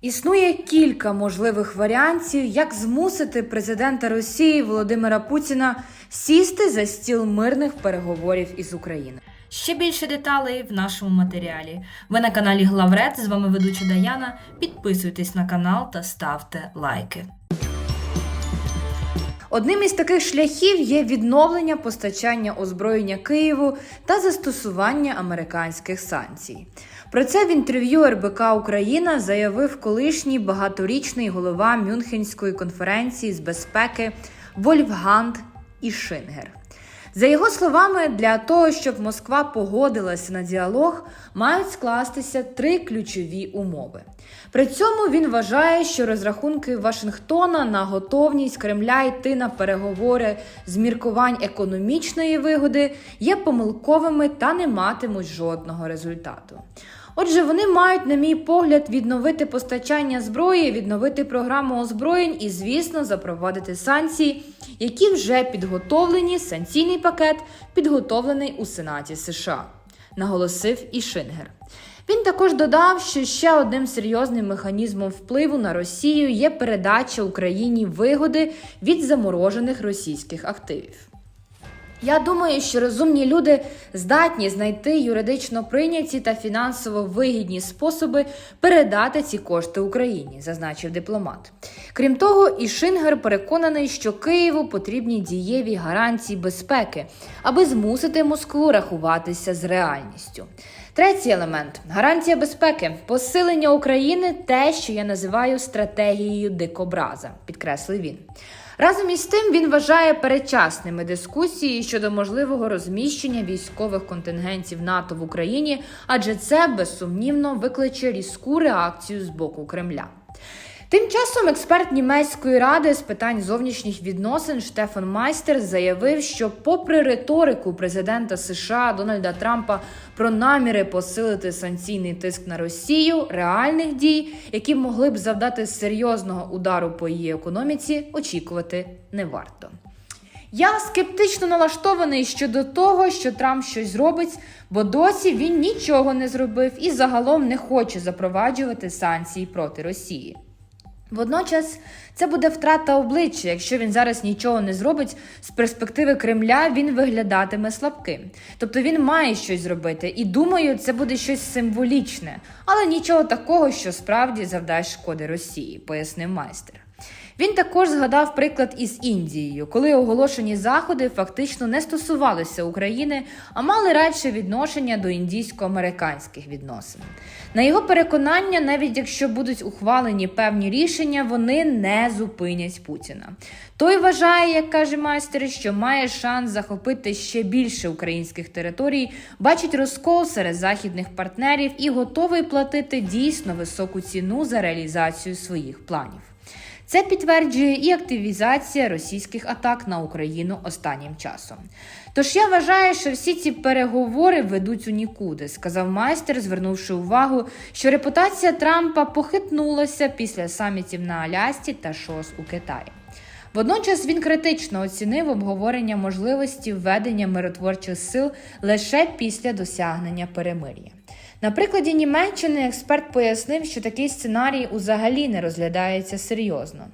Існує кілька можливих варіантів, як змусити президента Росії Володимира Путіна сісти за стіл мирних переговорів із Україною. Ще більше деталей в нашому матеріалі. Ви на каналі Главред. З вами ведуча Даяна. Підписуйтесь на канал та ставте лайки. Одним із таких шляхів є відновлення постачання озброєння Києву та застосування американських санкцій. Про це в інтерв'ю РБК Україна заявив колишній багаторічний голова Мюнхенської конференції з безпеки Вольфганд Ішингер. За його словами, для того, щоб Москва погодилася на діалог, мають скластися три ключові умови. При цьому він вважає, що розрахунки Вашингтона на готовність Кремля йти на переговори з міркувань економічної вигоди є помилковими та не матимуть жодного результату. Отже, вони мають, на мій погляд, відновити постачання зброї, відновити програму озброєнь і, звісно, запровадити санкції, які вже підготовлені. Санкційний пакет підготовлений у Сенаті США, наголосив і Шингер. Він також додав, що ще одним серйозним механізмом впливу на Росію є передача Україні вигоди від заморожених російських активів. Я думаю, що розумні люди здатні знайти юридично прийняті та фінансово вигідні способи передати ці кошти Україні, зазначив дипломат. Крім того, і Шингер переконаний, що Києву потрібні дієві гарантії безпеки, аби змусити Москву рахуватися з реальністю. Третій елемент гарантія безпеки, посилення України те, що я називаю стратегією дикобраза, підкреслив він. Разом із тим він вважає передчасними дискусії щодо можливого розміщення військових контингентів НАТО в Україні, адже це безсумнівно викличе різку реакцію з боку Кремля. Тим часом експерт німецької ради з питань зовнішніх відносин Штефан Майстер заявив, що, попри риторику президента США Дональда Трампа про наміри посилити санкційний тиск на Росію, реальних дій, які могли б завдати серйозного удару по її економіці, очікувати не варто. Я скептично налаштований щодо того, що Трамп щось зробить, бо досі він нічого не зробив і загалом не хоче запроваджувати санкції проти Росії. Водночас це буде втрата обличчя. Якщо він зараз нічого не зробить з перспективи Кремля, він виглядатиме слабким. Тобто він має щось зробити, і думаю, це буде щось символічне, але нічого такого, що справді завдасть шкоди Росії, пояснив майстер. Він також згадав приклад із Індією, коли оголошені заходи фактично не стосувалися України, а мали радше відношення до індійсько-американських відносин. На його переконання, навіть якщо будуть ухвалені певні рішення, вони не зупинять Путіна. Той вважає, як каже майстер, що має шанс захопити ще більше українських територій, бачить розкол серед західних партнерів і готовий платити дійсно високу ціну за реалізацію своїх планів. Це підтверджує і активізація російських атак на Україну останнім часом. Тож я вважаю, що всі ці переговори ведуть у нікуди, сказав майстер, звернувши увагу, що репутація Трампа похитнулася після самітів на Алясці та ШОС у Китаї. Водночас він критично оцінив обговорення можливості введення миротворчих сил лише після досягнення перемир'я. На прикладі Німеччини експерт пояснив, що такий сценарій взагалі не розглядається серйозно.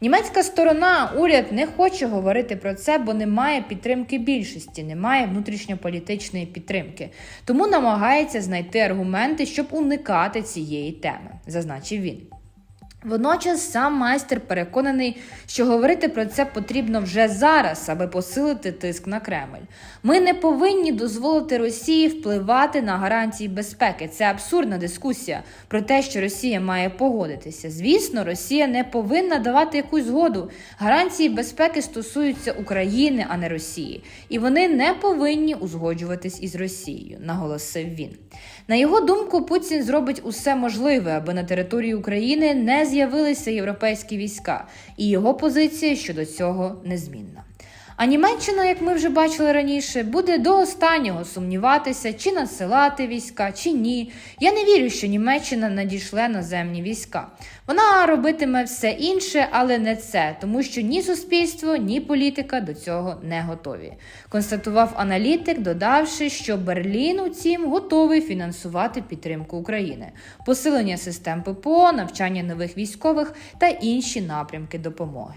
Німецька сторона, уряд не хоче говорити про це, бо немає підтримки більшості, немає внутрішньополітичної підтримки, тому намагається знайти аргументи, щоб уникати цієї теми, зазначив він. Водночас сам майстер переконаний, що говорити про це потрібно вже зараз, аби посилити тиск на Кремль. Ми не повинні дозволити Росії впливати на гарантії безпеки. Це абсурдна дискусія про те, що Росія має погодитися. Звісно, Росія не повинна давати якусь згоду. Гарантії безпеки стосуються України, а не Росії, і вони не повинні узгоджуватись із Росією, наголосив він. На його думку, Путін зробить усе можливе, аби на території України не з'явилися європейські війська, і його позиція щодо цього незмінна. А Німеччина, як ми вже бачили раніше, буде до останнього сумніватися, чи надсилати війська, чи ні. Я не вірю, що Німеччина надійшле наземні війська. Вона робитиме все інше, але не це, тому що ні суспільство, ні політика до цього не готові. Констатував аналітик, додавши, що Берлін, утім, готовий фінансувати підтримку України, посилення систем ППО, навчання нових військових та інші напрямки допомоги.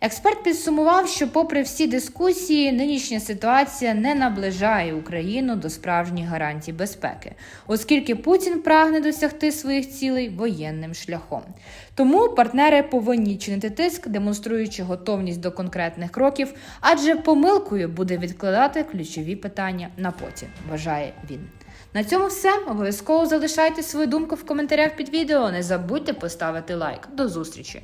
Експерт підсумував, що, попри всі дискусії, нинішня ситуація не наближає Україну до справжніх гарантій безпеки, оскільки Путін прагне досягти своїх цілей воєнним шляхом. Тому партнери повинні чинити тиск, демонструючи готовність до конкретних кроків, адже помилкою буде відкладати ключові питання на потім, вважає він. На цьому все. Обов'язково залишайте свою думку в коментарях під відео. Не забудьте поставити лайк. До зустрічі!